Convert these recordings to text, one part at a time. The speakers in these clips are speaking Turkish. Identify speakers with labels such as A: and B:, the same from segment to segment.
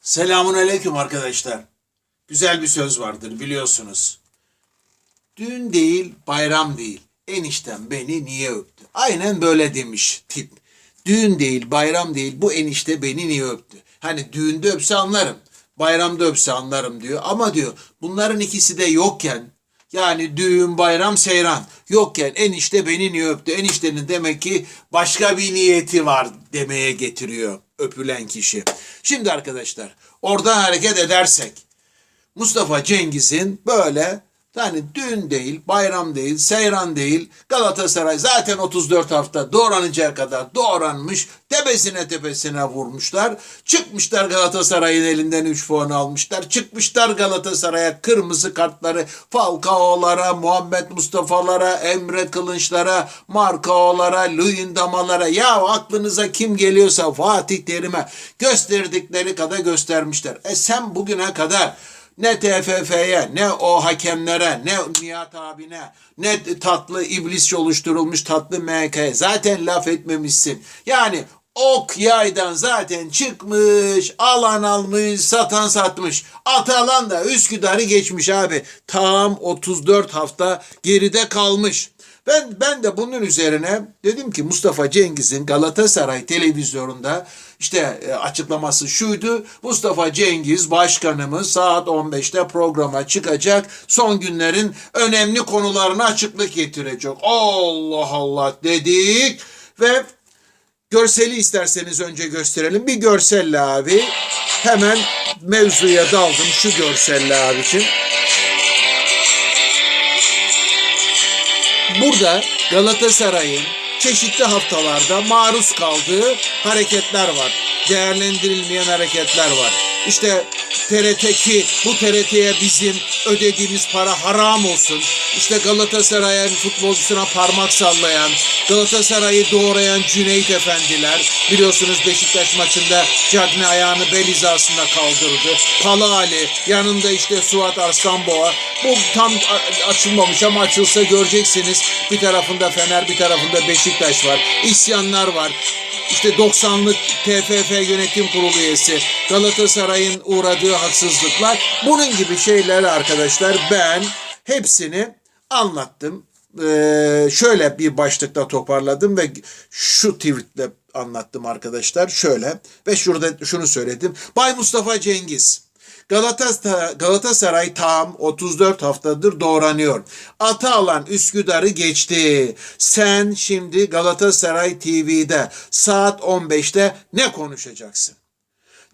A: Selamun aleyküm arkadaşlar. Güzel bir söz vardır biliyorsunuz. Düğün değil, bayram değil. Eniştem beni niye öptü? Aynen böyle demiş tip. Düğün değil, bayram değil. Bu enişte beni niye öptü? Hani düğünde öpse anlarım. Bayramda öpse anlarım diyor. Ama diyor bunların ikisi de yokken yani düğün, bayram, seyran yokken enişte beni niye öptü? Eniştenin demek ki başka bir niyeti var demeye getiriyor öpülen kişi. Şimdi arkadaşlar oradan hareket edersek Mustafa Cengiz'in böyle yani düğün değil, bayram değil, seyran değil, Galatasaray zaten 34 hafta doğranıncaya kadar doğranmış, tepesine tepesine vurmuşlar. Çıkmışlar Galatasaray'ın elinden 3 puan almışlar. Çıkmışlar Galatasaray'a kırmızı kartları Falcao'lara, Muhammed Mustafa'lara, Emre Kılınçlara, Markao'lara, Luyendama'lara ya aklınıza kim geliyorsa Fatih Terim'e gösterdikleri kadar göstermişler. E sen bugüne kadar ne TFF'ye, ne o hakemlere, ne Nihat abine, ne tatlı iblis oluşturulmuş tatlı MHK'ye zaten laf etmemişsin. Yani ok yaydan zaten çıkmış, alan almış, satan satmış. Atalan da Üsküdar'ı geçmiş abi. Tam 34 hafta geride kalmış. Ben ben de bunun üzerine dedim ki Mustafa Cengiz'in Galatasaray televizyonunda işte e, açıklaması şuydu. Mustafa Cengiz başkanımız saat 15'te programa çıkacak. Son günlerin önemli konularına açıklık getirecek. Allah Allah dedik ve görseli isterseniz önce gösterelim. Bir görselle abi. Hemen mevzuya daldım şu görselle abicim. Burada Galatasaray'ın çeşitli haftalarda maruz kaldığı hareketler var. Değerlendirilmeyen hareketler var. İşte TRT2 bu TRT'ye bizim ödediğimiz para haram olsun. İşte Galatasaray'ın futbolcusuna parmak sallayan, Galatasaray'ı doğrayan Cüneyt efendiler. Biliyorsunuz Beşiktaş maçında Cagne ayağını bel hizasında kaldırdı. Pala Ali, yanında işte Suat Arslanboğa. Bu tam açılmamış ama açılsa göreceksiniz. Bir tarafında Fener, bir tarafında Beşiktaş var. İsyanlar var. İşte 90'lık TFF yönetim kurulu üyesi Galatasaray'ın uğradığı haksızlıklar bunun gibi şeyler arkadaşlar ben hepsini anlattım. Ee, şöyle bir başlıkta toparladım ve şu tweetle anlattım arkadaşlar şöyle ve şurada şunu söyledim. Bay Mustafa Cengiz Galatasaray, tam 34 haftadır doğranıyor. Ata alan Üsküdar'ı geçti. Sen şimdi Galatasaray TV'de saat 15'te ne konuşacaksın?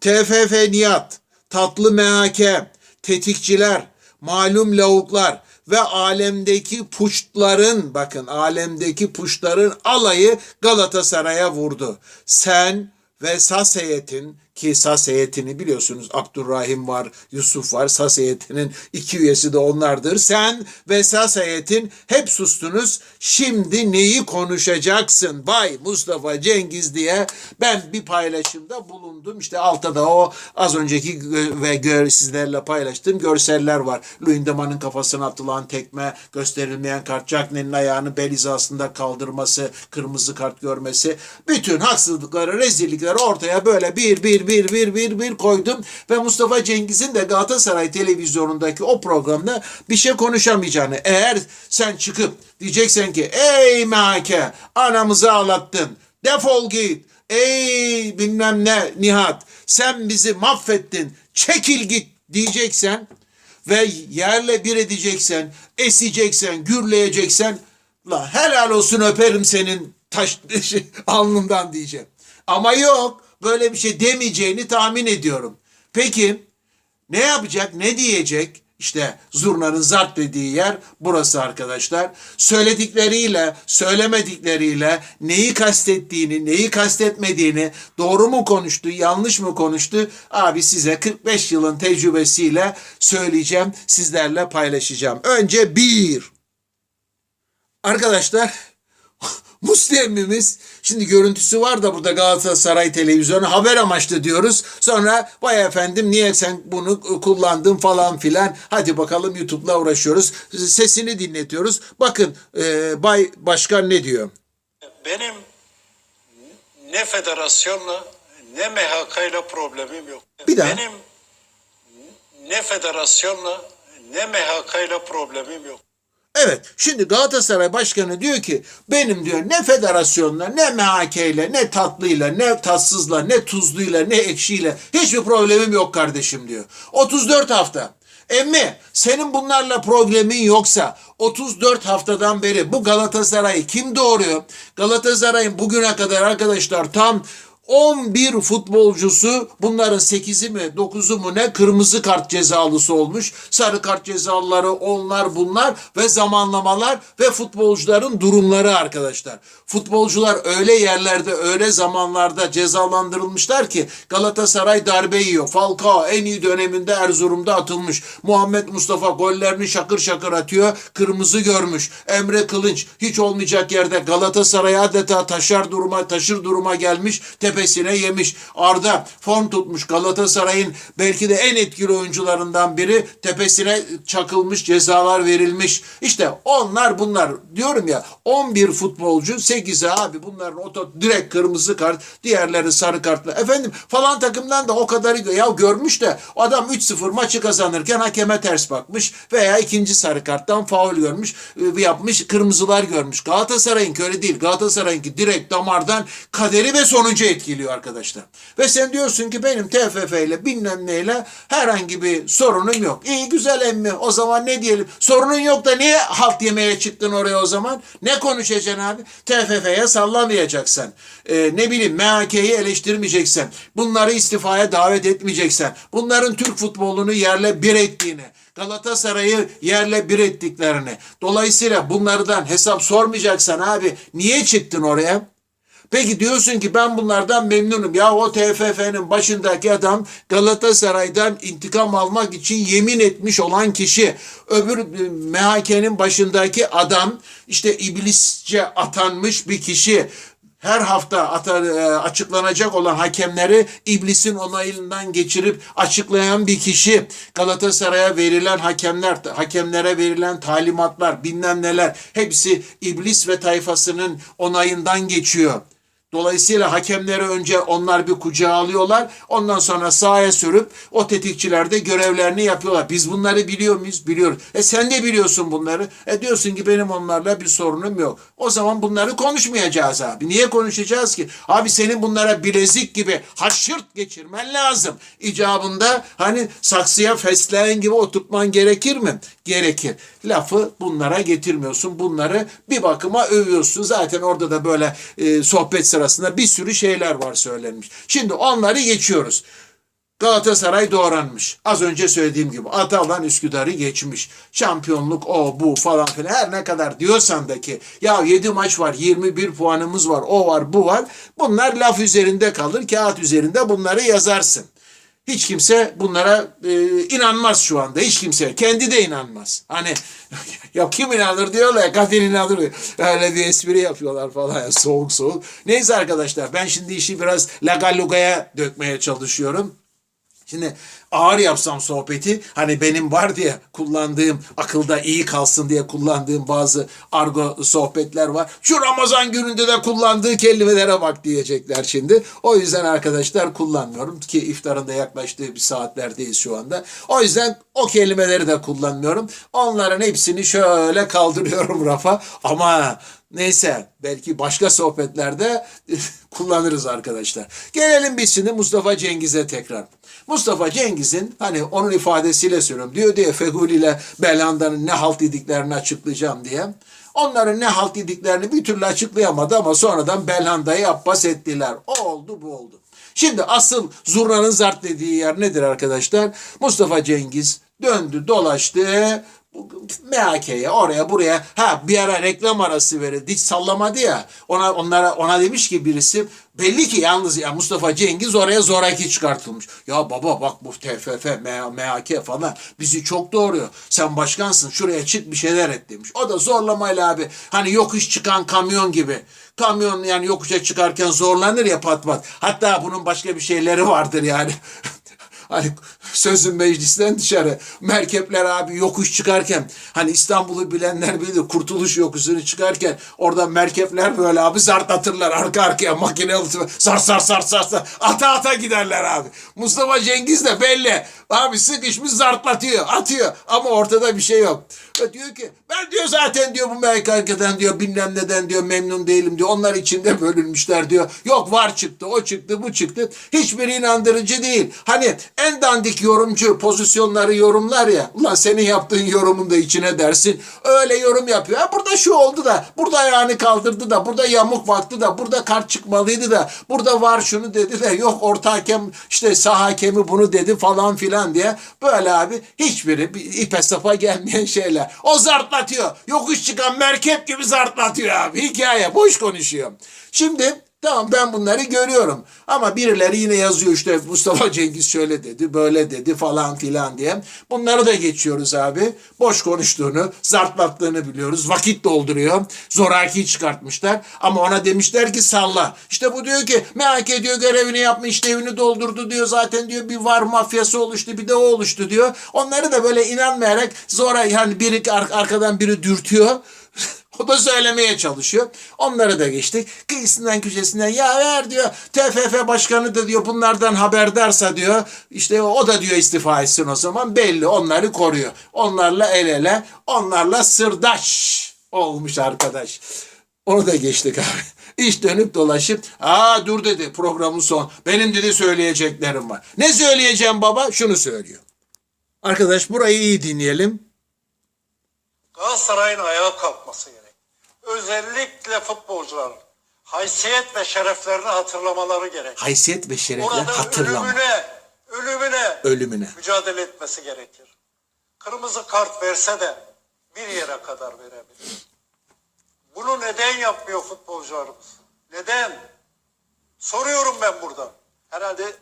A: TFF Nihat, tatlı MHK, tetikçiler, malum lavuklar ve alemdeki puştların bakın alemdeki puştların alayı Galatasaray'a vurdu. Sen ve SAS heyetin ki SAS heyetini biliyorsunuz Abdurrahim var, Yusuf var. SAS heyetinin iki üyesi de onlardır. Sen ve SAS heyetin hep sustunuz. Şimdi neyi konuşacaksın? Bay Mustafa Cengiz diye ben bir paylaşımda bulundum. İşte altta da o az önceki ve gör, sizlerle paylaştığım görseller var. Luyendama'nın kafasına atılan tekme, gösterilmeyen kart, Cagney'in ayağını bel hizasında kaldırması, kırmızı kart görmesi. Bütün haksızlıkları, rezillikleri ortaya böyle bir bir bir bir bir bir koydum. Ve Mustafa Cengiz'in de Galatasaray televizyonundaki o programda bir şey konuşamayacağını. Eğer sen çıkıp diyeceksen ki ey MHK anamızı ağlattın. Defol git. Ey bilmem ne Nihat sen bizi mahvettin. Çekil git. diyeceksen ve yerle bir edeceksen, eseceksen, gürleyeceksen la helal olsun öperim senin taş alnından diyeceğim. Ama yok böyle bir şey demeyeceğini tahmin ediyorum. Peki ne yapacak, ne diyecek? İşte zurnanın zart dediği yer burası arkadaşlar. Söyledikleriyle, söylemedikleriyle neyi kastettiğini, neyi kastetmediğini, doğru mu konuştu, yanlış mı konuştu? Abi size 45 yılın tecrübesiyle söyleyeceğim, sizlerle paylaşacağım. Önce bir. Arkadaşlar Muslemmimiz şimdi görüntüsü var da burada Galatasaray televizyonu haber amaçlı diyoruz. Sonra vay efendim niye sen bunu kullandın falan filan. Hadi bakalım YouTube'la uğraşıyoruz. Sesini dinletiyoruz. Bakın e, Bay Başkan ne diyor?
B: Benim ne federasyonla ne MHK ile problemim yok.
A: Bir daha.
B: Benim ne federasyonla ne MHK ile problemim yok.
A: Evet şimdi Galatasaray Başkanı diyor ki benim diyor ne federasyonla ne MHK ile ne tatlıyla ne tatsızla ne tuzluyla ne ekşiyle hiçbir problemim yok kardeşim diyor. 34 hafta. Emmi senin bunlarla problemin yoksa 34 haftadan beri bu Galatasaray'ı kim doğuruyor? Galatasaray'ın bugüne kadar arkadaşlar tam 11 futbolcusu bunların 8'i mi 9'u mu ne kırmızı kart cezalısı olmuş. Sarı kart cezalıları onlar bunlar ve zamanlamalar ve futbolcuların durumları arkadaşlar. Futbolcular öyle yerlerde öyle zamanlarda cezalandırılmışlar ki Galatasaray darbe yiyor. Falcao en iyi döneminde Erzurum'da atılmış. Muhammed Mustafa gollerini şakır şakır atıyor. Kırmızı görmüş. Emre Kılınç hiç olmayacak yerde Galatasaray adeta taşar duruma taşır duruma gelmiş. Tepesine yemiş. Arda form tutmuş. Galatasaray'ın belki de en etkili oyuncularından biri tepesine çakılmış cezalar verilmiş. İşte onlar bunlar diyorum ya 11 futbolcu 8'i abi bunların oto direkt kırmızı kart diğerleri sarı kartla. Efendim falan takımdan da o kadarı ya görmüş de adam 3-0 maçı kazanırken hakeme ters bakmış veya ikinci sarı karttan faul görmüş e, yapmış kırmızılar görmüş. Galatasaray'ın öyle değil. Galatasaray'ınki direkt damardan kaderi ve sonucu etkiliyor arkadaşlar. Ve sen diyorsun ki benim TFF ile bilmem neyle herhangi bir sorunum yok. İyi güzel emmi o zaman ne diyelim sorunun yok da niye halt yemeye çıktın oraya o zaman? Ne konuşacaksın abi? TFF'ye sallamayacaksın. Ee, ne bileyim MHK'yi eleştirmeyeceksen. Bunları istifaya davet etmeyeceksen. Bunların Türk futbolunu yerle bir ettiğini. Galatasaray'ı yerle bir ettiklerini. Dolayısıyla bunlardan hesap sormayacaksan abi niye çıktın oraya? Peki diyorsun ki ben bunlardan memnunum. Ya o TFF'nin başındaki adam Galatasaray'dan intikam almak için yemin etmiş olan kişi. Öbür e, MHK'nin başındaki adam işte iblisçe atanmış bir kişi her hafta e, açıklanacak olan hakemleri iblisin onayından geçirip açıklayan bir kişi. Galatasaray'a verilen hakemler, hakemlere verilen talimatlar, bilmem neler hepsi iblis ve tayfasının onayından geçiyor. Dolayısıyla hakemleri önce onlar bir kucağa alıyorlar. Ondan sonra sahaya sürüp o tetikçiler de görevlerini yapıyorlar. Biz bunları biliyor muyuz? Biliyoruz. E sen de biliyorsun bunları. E diyorsun ki benim onlarla bir sorunum yok. O zaman bunları konuşmayacağız abi. Niye konuşacağız ki? Abi senin bunlara bilezik gibi haşırt geçirmen lazım. İcabında hani saksıya fesleğen gibi oturtman gerekir mi? Gerekir. Lafı bunlara getirmiyorsun. Bunları bir bakıma övüyorsun. Zaten orada da böyle e, sohbet sırasında bir sürü şeyler var söylenmiş. Şimdi onları geçiyoruz. Galatasaray doğranmış. Az önce söylediğim gibi Atalan Üsküdar'ı geçmiş. Şampiyonluk o bu falan filan her ne kadar diyorsan da ki ya 7 maç var 21 puanımız var o var bu var. Bunlar laf üzerinde kalır kağıt üzerinde bunları yazarsın. Hiç kimse bunlara e, inanmaz şu anda. Hiç kimse. Kendi de inanmaz. Hani ya kim inanır diyorlar ya Kadir inanır diyor. Öyle bir espri yapıyorlar falan ya soğuk soğuk. Neyse arkadaşlar ben şimdi işi biraz lagalugaya dökmeye çalışıyorum. Şimdi ağır yapsam sohbeti hani benim var diye kullandığım akılda iyi kalsın diye kullandığım bazı argo sohbetler var. Şu Ramazan gününde de kullandığı kelimelere bak diyecekler şimdi. O yüzden arkadaşlar kullanmıyorum ki iftarın da yaklaştığı bir saatlerdeyiz şu anda. O yüzden o kelimeleri de kullanmıyorum. Onların hepsini şöyle kaldırıyorum rafa ama Neyse belki başka sohbetlerde kullanırız arkadaşlar. Gelelim biz şimdi Mustafa Cengiz'e tekrar. Mustafa Cengiz'in hani onun ifadesiyle söylüyorum diyor diye Feguli ile Belanda'nın ne halt yediklerini açıklayacağım diye. Onların ne halt yediklerini bir türlü açıklayamadı ama sonradan Belhanda'yı Abbas ettiler. O oldu bu oldu. Şimdi asıl zurnanın zart dediği yer nedir arkadaşlar? Mustafa Cengiz döndü dolaştı MHK'ye oraya buraya ha bir ara reklam arası verildi hiç sallamadı ya ona onlara ona demiş ki birisi belli ki yalnız ya Mustafa Cengiz oraya zoraki çıkartılmış. Ya baba bak bu TFF, MHK falan bizi çok doğuruyor. Sen başkansın şuraya çık bir şeyler et demiş. O da zorlamayla abi hani yokuş çıkan kamyon gibi. Kamyon yani yokuşa çıkarken zorlanır ya pat pat. Hatta bunun başka bir şeyleri vardır yani. Hani sözün meclisten dışarı. Merkepler abi yokuş çıkarken hani İstanbul'u bilenler bilir kurtuluş yokuşunu çıkarken orada merkepler böyle abi zartlatırlar arka arkaya makinalı sar sar sar sar sar ata ata giderler abi. Mustafa Cengiz de belli. Abi sıkışmış zartlatıyor atıyor ama ortada bir şey yok. Ve diyor ki ben diyor zaten diyor bu MKK'den diyor bilmem neden diyor memnun değilim diyor. Onlar içinde bölünmüşler diyor. Yok var çıktı o çıktı bu çıktı. Hiçbiri inandırıcı değil. Hani en dandik yorumcu pozisyonları yorumlar ya. Ulan senin yaptığın yorumun da içine dersin. Öyle yorum yapıyor. Ha burada şu oldu da burada ayağını kaldırdı da burada yamuk baktı da burada kart çıkmalıydı da burada var şunu dedi de yok orta hakem işte sağ hakemi bunu dedi falan filan diye böyle abi hiçbiri bir ipe sapa gelmeyen şeyler. O zartlatıyor. Yokuş çıkan merkep gibi zartlatıyor abi. Hikaye boş konuşuyor. Şimdi Tamam ben bunları görüyorum. Ama birileri yine yazıyor işte Mustafa Cengiz şöyle dedi, böyle dedi falan filan diye. Bunları da geçiyoruz abi. Boş konuştuğunu, zartlattığını biliyoruz. Vakit dolduruyor. Zoraki çıkartmışlar. Ama ona demişler ki salla. İşte bu diyor ki MHK diyor görevini yapmış, işlevini doldurdu diyor. Zaten diyor bir var mafyası oluştu, bir de o oluştu diyor. Onları da böyle inanmayarak zora yani biri ar- arkadan biri dürtüyor. O da söylemeye çalışıyor. Onları da geçtik. Kıyısından köşesinden ya ver diyor. TFF başkanı da diyor bunlardan haberdarsa diyor. işte o da diyor istifa etsin o zaman. Belli onları koruyor. Onlarla el ele, onlarla sırdaş olmuş arkadaş. Onu da geçtik abi. İş dönüp dolaşıp aa dur dedi programın son. Benim dedi söyleyeceklerim var. Ne söyleyeceğim baba? Şunu söylüyor. Arkadaş burayı iyi dinleyelim.
B: Galatasaray'ın ayağa kalkması gerek. Özellikle futbolcuların haysiyet ve şereflerini hatırlamaları gerek.
A: Haysiyet ve şerefle
B: Orada
A: hatırlama.
B: ölümüne, ölümüne
A: Ölümüne.
B: mücadele etmesi gerekir. Kırmızı kart verse de bir yere kadar verebilir. Bunu neden yapmıyor futbolcularımız? Neden? Soruyorum ben burada.
C: Herhalde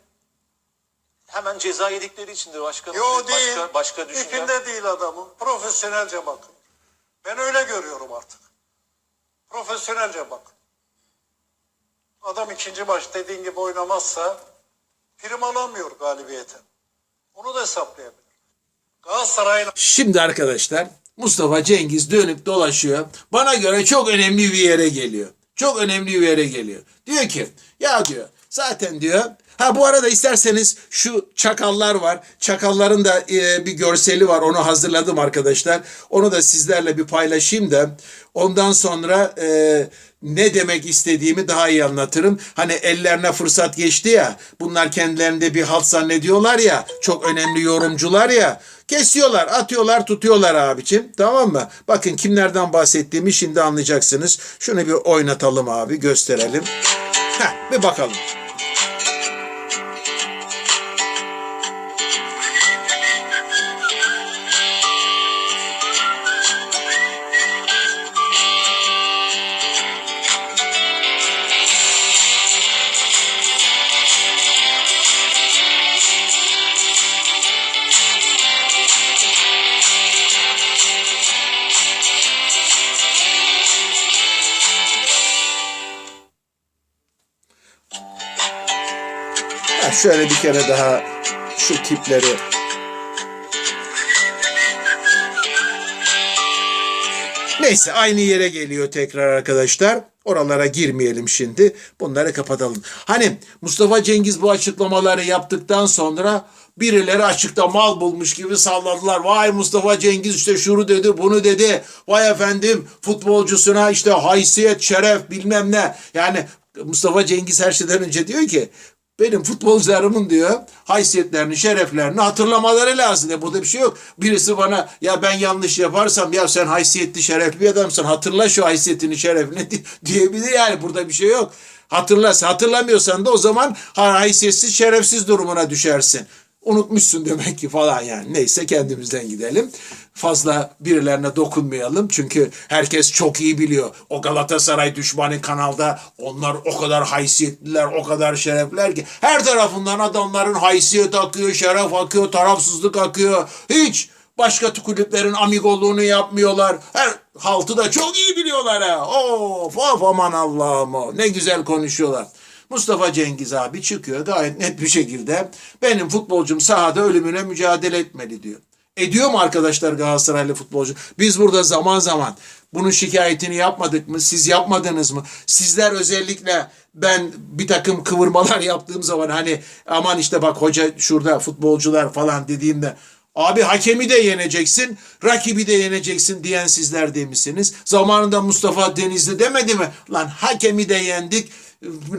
C: hemen ceza yedikleri içindir başkanım.
B: Yo
C: başka,
B: değil.
C: Başka düşünce.
B: İpinde değil adamın. Profesyonelce bakın. Ben öyle görüyorum artık. Profesyonelce bakın. Adam ikinci maç dediğin gibi oynamazsa prim alamıyor galibiyete. Onu da hesaplayabilir. Galatasaray'ın
A: Şimdi arkadaşlar Mustafa Cengiz dönüp dolaşıyor. Bana göre çok önemli bir yere geliyor. Çok önemli bir yere geliyor. Diyor ki ya diyor zaten diyor Ha bu arada isterseniz şu çakallar var. Çakalların da e, bir görseli var. Onu hazırladım arkadaşlar. Onu da sizlerle bir paylaşayım da ondan sonra e, ne demek istediğimi daha iyi anlatırım. Hani ellerine fırsat geçti ya. Bunlar kendilerinde bir halt zannediyorlar ya. Çok önemli yorumcular ya. Kesiyorlar, atıyorlar, tutuyorlar abicim. Tamam mı? Bakın kimlerden bahsettiğimi şimdi anlayacaksınız. Şunu bir oynatalım abi, gösterelim. Heh, bir bakalım. Şöyle bir kere daha şu tipleri Neyse aynı yere geliyor tekrar arkadaşlar. Oralara girmeyelim şimdi. Bunları kapatalım. Hani Mustafa Cengiz bu açıklamaları yaptıktan sonra birileri açıkta mal bulmuş gibi salladılar. Vay Mustafa Cengiz işte şunu dedi bunu dedi. Vay efendim futbolcusuna işte haysiyet, şeref bilmem ne. Yani Mustafa Cengiz her şeyden önce diyor ki benim futbolcularımın diyor haysiyetlerini, şereflerini hatırlamaları lazım. Ya burada bir şey yok. Birisi bana ya ben yanlış yaparsam ya sen haysiyetli, şerefli bir adamsın. Hatırla şu haysiyetini, şerefini di- diyebilir yani. Burada bir şey yok. Hatırla, hatırlamıyorsan da o zaman ha- haysiyetsiz, şerefsiz durumuna düşersin. Unutmuşsun demek ki falan yani. Neyse kendimizden gidelim. Fazla birilerine dokunmayalım. Çünkü herkes çok iyi biliyor. O Galatasaray düşmanı kanalda onlar o kadar haysiyetliler, o kadar şerefler ki. Her tarafından adamların haysiyet akıyor, şeref akıyor, tarafsızlık akıyor. Hiç başka kulüplerin amigoluğunu yapmıyorlar. Her haltı da çok iyi biliyorlar ha. Of of aman Allah'ım. Ne güzel konuşuyorlar. Mustafa Cengiz abi çıkıyor gayet net bir şekilde benim futbolcum sahada ölümüne mücadele etmeli diyor. Ediyor mu arkadaşlar Galatasaraylı futbolcu? Biz burada zaman zaman bunun şikayetini yapmadık mı? Siz yapmadınız mı? Sizler özellikle ben bir takım kıvırmalar yaptığım zaman hani aman işte bak hoca şurada futbolcular falan dediğimde Abi hakemi de yeneceksin, rakibi de yeneceksin diyen sizler demişsiniz. Zamanında Mustafa Denizli demedi mi? Lan hakemi de yendik,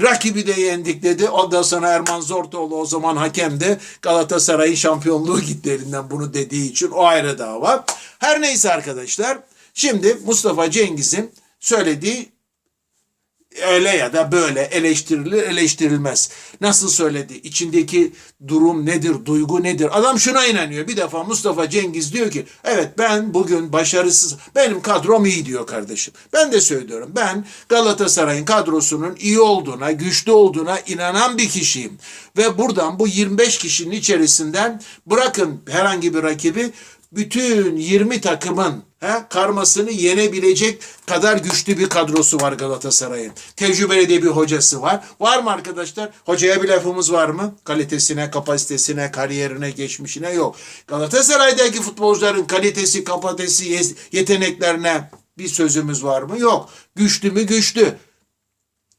A: rakibi de yendik dedi. Ondan sonra Erman Zortoğlu o zaman hakemdi. Galatasaray'ın şampiyonluğu gitti elinden bunu dediği için o ayrı dava. Her neyse arkadaşlar. Şimdi Mustafa Cengiz'in söylediği öyle ya da böyle eleştirilir eleştirilmez. Nasıl söyledi? İçindeki durum nedir? Duygu nedir? Adam şuna inanıyor. Bir defa Mustafa Cengiz diyor ki evet ben bugün başarısız benim kadrom iyi diyor kardeşim. Ben de söylüyorum. Ben Galatasaray'ın kadrosunun iyi olduğuna, güçlü olduğuna inanan bir kişiyim. Ve buradan bu 25 kişinin içerisinden bırakın herhangi bir rakibi bütün 20 takımın he, karmasını yenebilecek kadar güçlü bir kadrosu var Galatasaray'ın. Tecrübeli de bir hocası var. Var mı arkadaşlar? Hocaya bir lafımız var mı? Kalitesine, kapasitesine, kariyerine, geçmişine yok. Galatasaray'daki futbolcuların kalitesi, kapasitesi, yeteneklerine bir sözümüz var mı? Yok. Güçlü mü? Güçlü.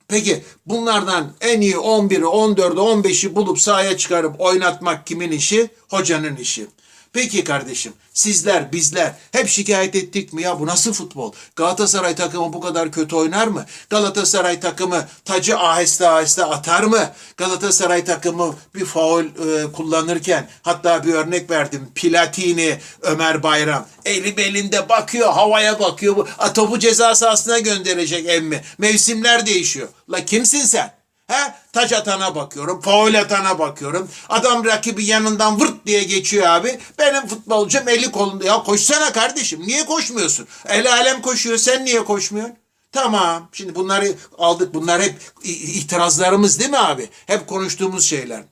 A: Peki bunlardan en iyi 11'i, 14'ü, 15'i bulup sahaya çıkarıp oynatmak kimin işi? Hocanın işi. Peki kardeşim sizler bizler hep şikayet ettik mi ya bu nasıl futbol? Galatasaray takımı bu kadar kötü oynar mı? Galatasaray takımı tacı aheste aheste atar mı? Galatasaray takımı bir faul e, kullanırken hatta bir örnek verdim. Platini, Ömer Bayram eli belinde bakıyor havaya bakıyor. Bu, topu ceza sahasına gönderecek emmi. Mevsimler değişiyor. La kimsin sen? He? Taç atana bakıyorum, faul atana bakıyorum. Adam rakibi yanından vırt diye geçiyor abi. Benim futbolcum eli kolunda. Ya koşsana kardeşim. Niye koşmuyorsun? El alem koşuyor. Sen niye koşmuyorsun? Tamam. Şimdi bunları aldık. Bunlar hep itirazlarımız değil mi abi? Hep konuştuğumuz şeyler.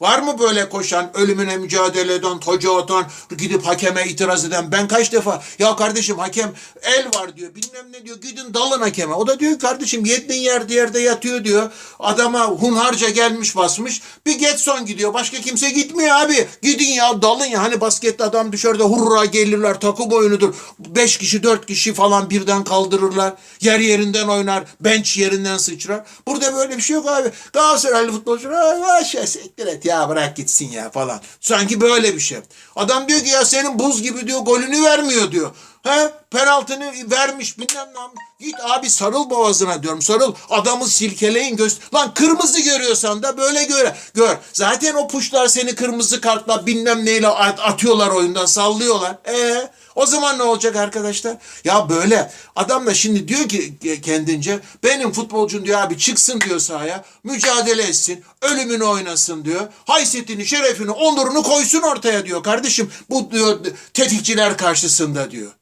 A: Var mı böyle koşan, ölümüne mücadele eden, toca atan, gidip hakeme itiraz eden? Ben kaç defa, ya kardeşim hakem el var diyor, bilmem ne diyor, gidin dalın hakeme. O da diyor kardeşim yedin yerde yerde yatıyor diyor. Adama hunharca gelmiş basmış, bir Getson gidiyor, başka kimse gitmiyor abi. Gidin ya dalın ya, hani baskette adam dışarıda hurra gelirler, takım oyunudur. Beş kişi, dört kişi falan birden kaldırırlar. Yer yerinden oynar, bench yerinden sıçrar. Burada böyle bir şey yok abi. Galatasaraylı futbolcular, "Aa, şey siktir et ya bırak gitsin ya falan. Sanki böyle bir şey. Adam diyor ki ya senin buz gibi diyor golünü vermiyor diyor. He? Penaltını vermiş bilmem ne. Git abi sarıl boğazına diyorum sarıl. Adamı silkeleyin göz. Lan kırmızı görüyorsan da böyle göre. Gör. Zaten o puşlar seni kırmızı kartla bilmem neyle at- atıyorlar oyundan sallıyorlar. E o zaman ne olacak arkadaşlar? Ya böyle adam da şimdi diyor ki kendince benim futbolcum diyor abi çıksın diyor sahaya mücadele etsin ölümünü oynasın diyor. Haysiyetini, şerefini, onurunu koysun ortaya diyor kardeşim. Bu diyor tetikçiler karşısında diyor.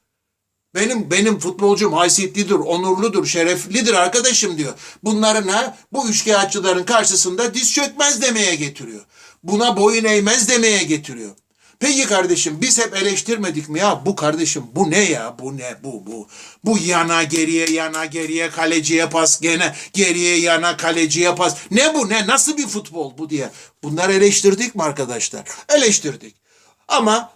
A: Benim benim futbolcum haysiyetlidir, onurludur, şereflidir arkadaşım diyor. Bunların ha bu üçkağıtçıların karşısında diz çökmez demeye getiriyor. Buna boyun eğmez demeye getiriyor. Peki kardeşim biz hep eleştirmedik mi? Ya bu kardeşim bu ne ya? Bu ne? Bu bu. Bu yana geriye yana geriye kaleciye pas gene. Geriye yana kaleciye pas. Ne bu ne? Nasıl bir futbol bu diye. Bunları eleştirdik mi arkadaşlar? Eleştirdik. Ama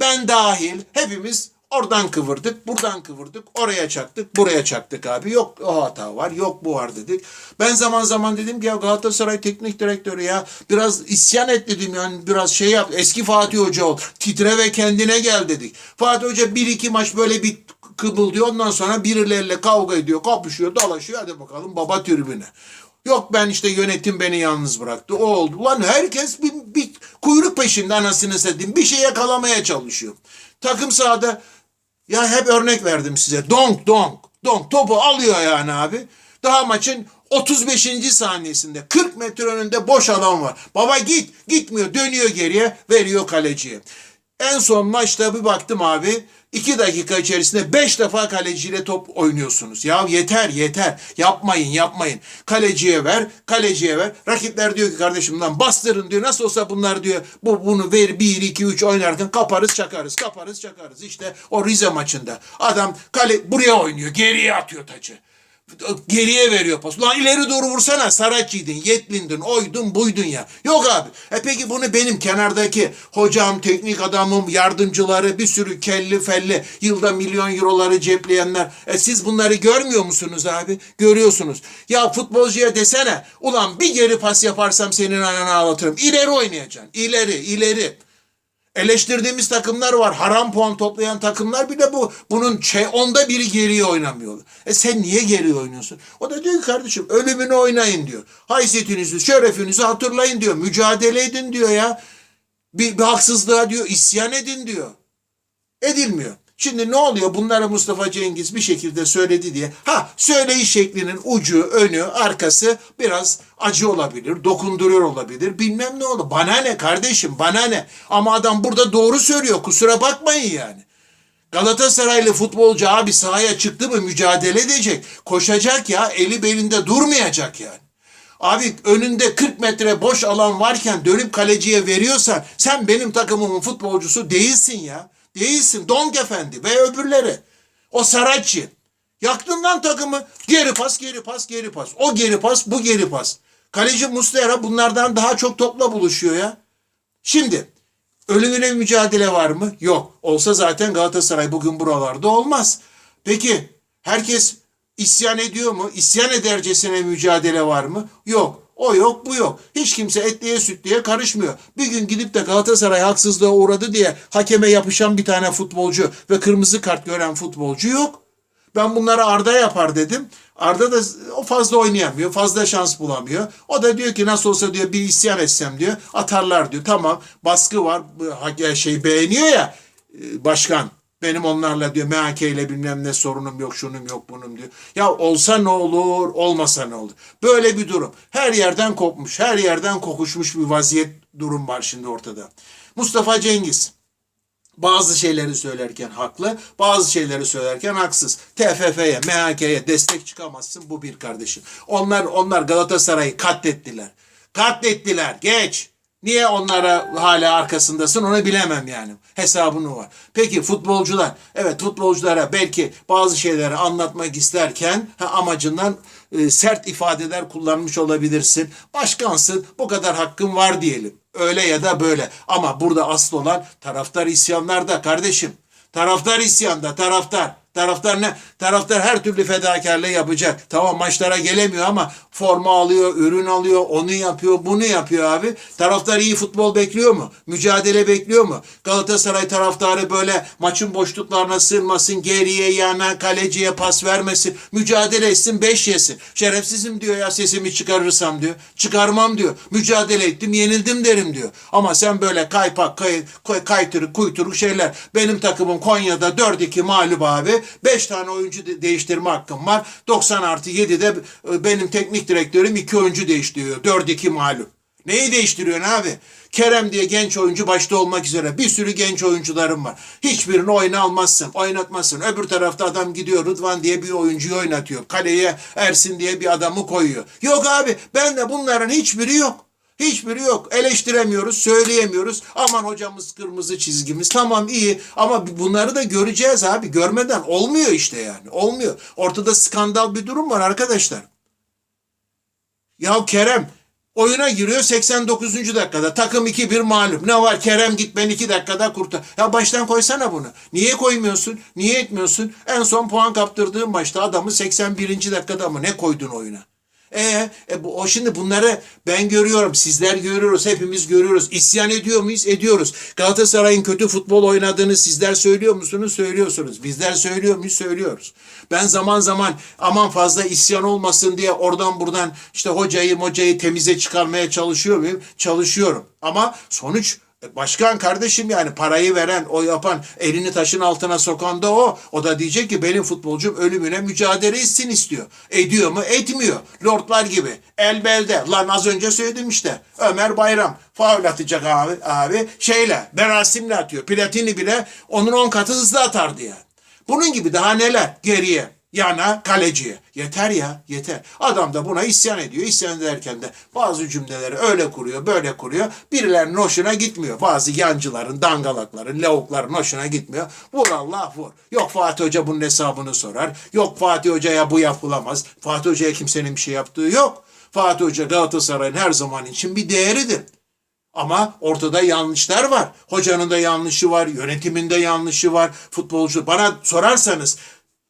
A: ben dahil hepimiz oradan kıvırdık, buradan kıvırdık, oraya çaktık, buraya çaktık abi. Yok o hata var, yok bu var dedik. Ben zaman zaman dedim ki ya Galatasaray teknik direktörü ya biraz isyan et dedim yani biraz şey yap. Eski Fatih Hoca ol, titre ve kendine gel dedik. Fatih Hoca bir iki maç böyle bir kıbıldıyor ondan sonra birileriyle kavga ediyor, kapışıyor, dalaşıyor. Hadi bakalım baba tribüne. Yok ben işte yönetim beni yalnız bıraktı. O oldu. Lan herkes bir, bir kuyruk peşinde anasını satayım. Bir şey yakalamaya çalışıyor. Takım sahada ya hep örnek verdim size. Donk donk. Donk topu alıyor yani abi. Daha maçın 35. saniyesinde 40 metre önünde boş alan var. Baba git. Gitmiyor. Dönüyor geriye. Veriyor kaleciye. En son maçta bir baktım abi. 2 dakika içerisinde 5 defa kaleciyle top oynuyorsunuz. Ya yeter yeter. Yapmayın yapmayın. Kaleciye ver, kaleciye ver. Rakipler diyor ki kardeşim lan bastırın diyor. Nasıl olsa bunlar diyor bu bunu ver 1 2 3 oynarken kaparız çakarız. Kaparız çakarız. İşte o Rize maçında adam kale buraya oynuyor. Geriye atıyor taçı. Geriye veriyor pas. Ulan ileri doğru vursana Saraçi'ydin, Yetlindin, oydun, buydun ya. Yok abi. E peki bunu benim kenardaki hocam, teknik adamım, yardımcıları, bir sürü kelli felli, yılda milyon euroları cepleyenler. E siz bunları görmüyor musunuz abi? Görüyorsunuz. Ya futbolcuya desene, ulan bir geri pas yaparsam senin ananı ağlatırım. İleri oynayacaksın. İleri, ileri. Eleştirdiğimiz takımlar var. Haram puan toplayan takımlar bile bu bunun şey, onda biri geriye oynamıyor. E sen niye geriye oynuyorsun? O da diyor ki kardeşim ölümünü oynayın diyor. Haysiyetinizi, şerefinizi hatırlayın diyor. Mücadele edin diyor ya. Bir, bir haksızlığa diyor isyan edin diyor. Edilmiyor. Şimdi ne oluyor? Bunları Mustafa Cengiz bir şekilde söyledi diye. Ha söyleyiş şeklinin ucu, önü, arkası biraz acı olabilir, dokunduruyor olabilir. Bilmem ne olur. Bana ne kardeşim, bana ne? Ama adam burada doğru söylüyor. Kusura bakmayın yani. Galatasaraylı futbolcu abi sahaya çıktı mı mücadele edecek. Koşacak ya, eli belinde durmayacak yani. Abi önünde 40 metre boş alan varken dönüp kaleciye veriyorsan sen benim takımımın futbolcusu değilsin ya. Değilsin. Donk Efendi ve öbürleri. O Saracchi. Yaktın lan takımı. Geri pas, geri pas, geri pas. O geri pas, bu geri pas. Kaleci Muslera bunlardan daha çok topla buluşuyor ya. Şimdi ölümüne mücadele var mı? Yok. Olsa zaten Galatasaray bugün buralarda olmaz. Peki herkes isyan ediyor mu? İsyan edercesine mücadele var mı? Yok. O yok, bu yok. Hiç kimse etliye sütliye karışmıyor. Bir gün gidip de Galatasaray haksızlığa uğradı diye hakeme yapışan bir tane futbolcu ve kırmızı kart gören futbolcu yok. Ben bunları Arda yapar dedim. Arda da o fazla oynayamıyor. Fazla şans bulamıyor. O da diyor ki nasıl olsa diyor bir isyan etsem diyor. Atarlar diyor. Tamam baskı var. Şey beğeniyor ya e, başkan. Benim onlarla diyor MHK ile bilmem ne sorunum yok, şunum yok, bunun diyor. Ya olsa ne olur, olmasa ne olur. Böyle bir durum. Her yerden kopmuş, her yerden kokuşmuş bir vaziyet durum var şimdi ortada. Mustafa Cengiz bazı şeyleri söylerken haklı, bazı şeyleri söylerken haksız. TFF'ye, MHK'ye destek çıkamazsın bu bir kardeşim. Onlar onlar Galatasaray'ı katlettiler. Katlettiler. Geç. Niye onlara hala arkasındasın onu bilemem yani. Hesabını var. Peki futbolcular, evet futbolculara belki bazı şeyleri anlatmak isterken ha, amacından e, sert ifadeler kullanmış olabilirsin. Başkansın, bu kadar hakkın var diyelim. Öyle ya da böyle. Ama burada asıl olan taraftar isyanlarda kardeşim. Taraftar isyanda, taraftar. Taraftar ne? Taraftar her türlü fedakarlığı yapacak. Tamam maçlara gelemiyor ama forma alıyor, ürün alıyor, onu yapıyor, bunu yapıyor abi. Taraftar iyi futbol bekliyor mu? Mücadele bekliyor mu? Galatasaray taraftarı böyle maçın boşluklarına sığınmasın, geriye yana, kaleciye pas vermesin, mücadele etsin, beş yesin. Şerefsizim diyor ya sesimi çıkarırsam diyor. Çıkarmam diyor. Mücadele ettim, yenildim derim diyor. Ama sen böyle kaypak, kay, kay, kaytırık, kuyturuk şeyler. Benim takımım Konya'da 4-2 mağlup abi. 5 tane oyuncu de- değiştirme hakkım var. 90 artı 7'de e, benim teknik direktörüm 2 oyuncu değiştiriyor. 4-2 mağlup. Neyi değiştiriyorsun abi? Kerem diye genç oyuncu başta olmak üzere bir sürü genç oyuncularım var. Hiçbirini oyuna almazsın, oynatmazsın. Öbür tarafta adam gidiyor Rıdvan diye bir oyuncuyu oynatıyor. Kaleye Ersin diye bir adamı koyuyor. Yok abi ben de bunların hiçbiri yok. Hiçbiri yok. Eleştiremiyoruz, söyleyemiyoruz. Aman hocamız kırmızı çizgimiz. Tamam iyi ama bunları da göreceğiz abi. Görmeden olmuyor işte yani. Olmuyor. Ortada skandal bir durum var arkadaşlar. Ya Kerem oyuna giriyor 89. dakikada. Takım 2-1 mağlup. Ne var Kerem git ben 2 dakikada kurtar. Ya baştan koysana bunu. Niye koymuyorsun? Niye etmiyorsun? En son puan kaptırdığın maçta adamı 81. dakikada mı ne koydun oyuna? E, e bu, o şimdi bunları ben görüyorum, sizler görüyoruz, hepimiz görüyoruz. İsyan ediyor muyuz? Ediyoruz. Galatasaray'ın kötü futbol oynadığını sizler söylüyor musunuz? Söylüyorsunuz. Bizler söylüyor muyuz? Söylüyoruz. Ben zaman zaman aman fazla isyan olmasın diye oradan buradan işte hocayı hocayı temize çıkarmaya çalışıyor muyum? Çalışıyorum. Ama sonuç Başkan kardeşim yani parayı veren, o yapan, elini taşın altına sokan da o. O da diyecek ki benim futbolcum ölümüne mücadele etsin istiyor. Ediyor mu? Etmiyor. Lordlar gibi. El belde. Lan az önce söyledim işte. Ömer Bayram. Faul atacak abi. abi. Şeyle, Berasim'le atıyor. Platini bile onun on katı hızlı atardı yani. Bunun gibi daha neler geriye. Yana kaleciye. Yeter ya yeter. Adam da buna isyan ediyor. İsyan ederken de bazı cümleleri öyle kuruyor böyle kuruyor. Birilerinin hoşuna gitmiyor. Bazı yancıların, dangalakların, lavukların hoşuna gitmiyor. Vur Allah vur. Yok Fatih Hoca bunun hesabını sorar. Yok Fatih Hoca'ya bu yapılamaz. Fatih Hoca'ya kimsenin bir şey yaptığı yok. Fatih Hoca Galatasaray'ın her zaman için bir değeridir. Ama ortada yanlışlar var. Hocanın da yanlışı var, yönetimin de yanlışı var. Futbolcu bana sorarsanız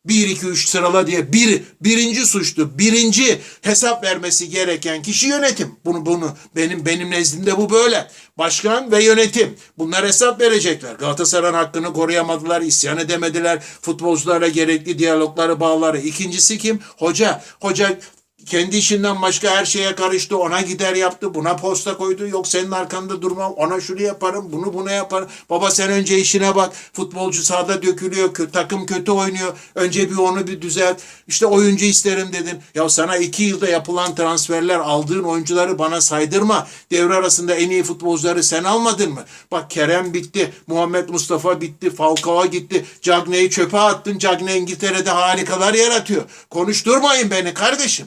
A: 1 2 3 sırala diye bir birinci suçlu, birinci hesap vermesi gereken kişi yönetim. Bunu bunu benim benim nezdimde bu böyle. Başkan ve yönetim bunlar hesap verecekler. Galatasaray'ın hakkını koruyamadılar, isyan edemediler. Futbolcularla gerekli diyalogları, bağları. İkincisi kim? Hoca. Hoca kendi işinden başka her şeye karıştı. Ona gider yaptı. Buna posta koydu. Yok senin arkanda durmam. Ona şunu yaparım. Bunu buna yaparım. Baba sen önce işine bak. Futbolcu sahada dökülüyor. Takım kötü oynuyor. Önce bir onu bir düzelt. İşte oyuncu isterim dedin. Ya sana iki yılda yapılan transferler aldığın oyuncuları bana saydırma. Devre arasında en iyi futbolcuları sen almadın mı? Bak Kerem bitti. Muhammed Mustafa bitti. Falcao gitti. Cagney'i çöpe attın. Cagney İngiltere'de harikalar yaratıyor. Konuşturmayın beni kardeşim.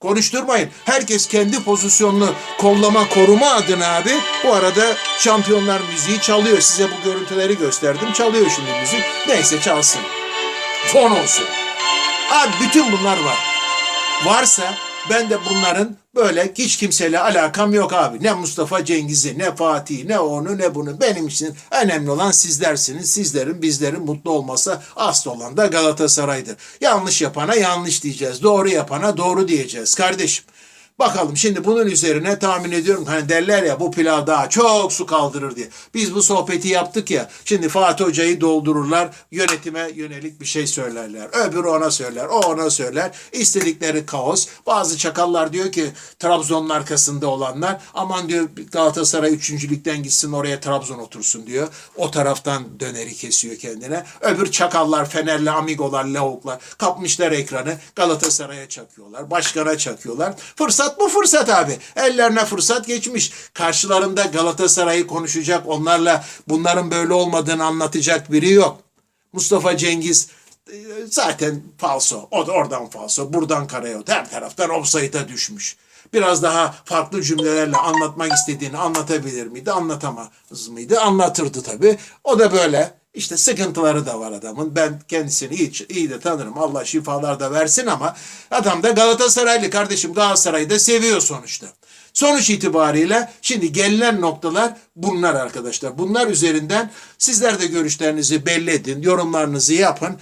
A: Konuşturmayın. Herkes kendi pozisyonunu kollama, koruma adına abi. Bu arada şampiyonlar müziği çalıyor. Size bu görüntüleri gösterdim. Çalıyor şimdi müzik. Neyse çalsın. Fon olsun. Abi bütün bunlar var. Varsa ben de bunların böyle hiç kimseyle alakam yok abi. Ne Mustafa Cengiz'i, ne Fatih'i, ne onu, ne bunu. Benim için önemli olan sizlersiniz. Sizlerin, bizlerin mutlu olması asıl olan da Galatasaray'dır. Yanlış yapana yanlış diyeceğiz. Doğru yapana doğru diyeceğiz kardeşim. Bakalım şimdi bunun üzerine tahmin ediyorum hani derler ya bu pilav daha çok su kaldırır diye. Biz bu sohbeti yaptık ya. Şimdi Fatih Hoca'yı doldururlar. Yönetime yönelik bir şey söylerler. Öbürü ona söyler. O ona söyler. İstedikleri kaos. Bazı çakallar diyor ki Trabzon'un arkasında olanlar aman diyor Galatasaray üçüncülükten gitsin oraya Trabzon otursun diyor. O taraftan döneri kesiyor kendine. Öbür çakallar Fenerli amigolar, lavuklar kapmışlar ekranı Galatasaray'a çakıyorlar. Başkana çakıyorlar. Fırsat bu fırsat abi. Ellerine fırsat geçmiş. Karşılarında Galatasaray'ı konuşacak, onlarla bunların böyle olmadığını anlatacak biri yok. Mustafa Cengiz e, zaten falso. O da oradan falso, buradan karayot. Her taraftan offside'a düşmüş. Biraz daha farklı cümlelerle anlatmak istediğini anlatabilir miydi? Anlatamaz mıydı? Anlatırdı tabii. O da böyle. İşte sıkıntıları da var adamın. Ben kendisini iyi, iyi de tanırım. Allah şifalar da versin ama adam da Galatasaraylı kardeşim. Galatasaray'ı da seviyor sonuçta. Sonuç itibariyle şimdi gelinen noktalar bunlar arkadaşlar. Bunlar üzerinden sizler de görüşlerinizi belli edin, yorumlarınızı yapın.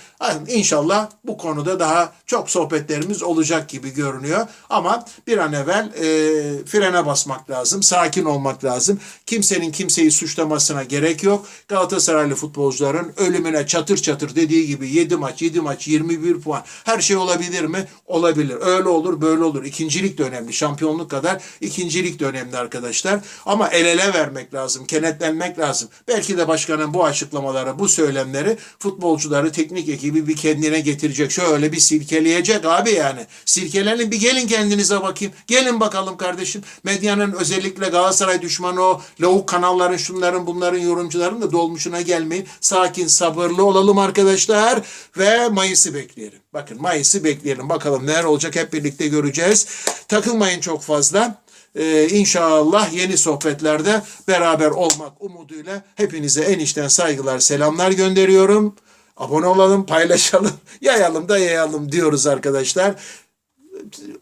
A: İnşallah bu konuda daha çok sohbetlerimiz olacak gibi görünüyor. Ama bir an evvel e, frene basmak lazım, sakin olmak lazım. Kimsenin kimseyi suçlamasına gerek yok. Galatasaraylı futbolcuların ölümüne çatır çatır dediği gibi 7 maç, 7 maç, 21 puan. Her şey olabilir mi? Olabilir. Öyle olur, böyle olur. İkincilik de önemli. Şampiyonluk kadar ikincilik de önemli arkadaşlar. Ama el ele vermek lazım, kenetlenmek lazım. Belki de başkanın bu açıklamaları, bu söylemleri futbolcuları, teknik ekibi bir kendine getirecek. Şöyle bir silkeleyecek abi yani. Silkelenin bir gelin kendinize bakayım. Gelin bakalım kardeşim. Medyanın özellikle Galatasaray düşmanı o lavuk kanalların şunların bunların yorumcuların da dolmuşuna gelmeyin. Sakin sabırlı olalım arkadaşlar ve Mayıs'ı bekleyelim. Bakın Mayıs'ı bekleyelim. Bakalım neler olacak hep birlikte göreceğiz. Takılmayın çok fazla. Ee, inşallah yeni sohbetlerde beraber olmak umuduyla hepinize en içten saygılar, selamlar gönderiyorum. Abone olalım, paylaşalım, yayalım da yayalım diyoruz arkadaşlar.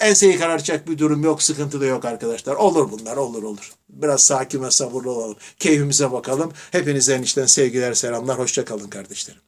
A: Enseyi karartacak bir durum yok, sıkıntı da yok arkadaşlar. Olur bunlar, olur olur. Biraz sakin ve sabırlı olalım. Keyfimize bakalım. Hepinize en içten sevgiler, selamlar. Hoşça kalın kardeşlerim.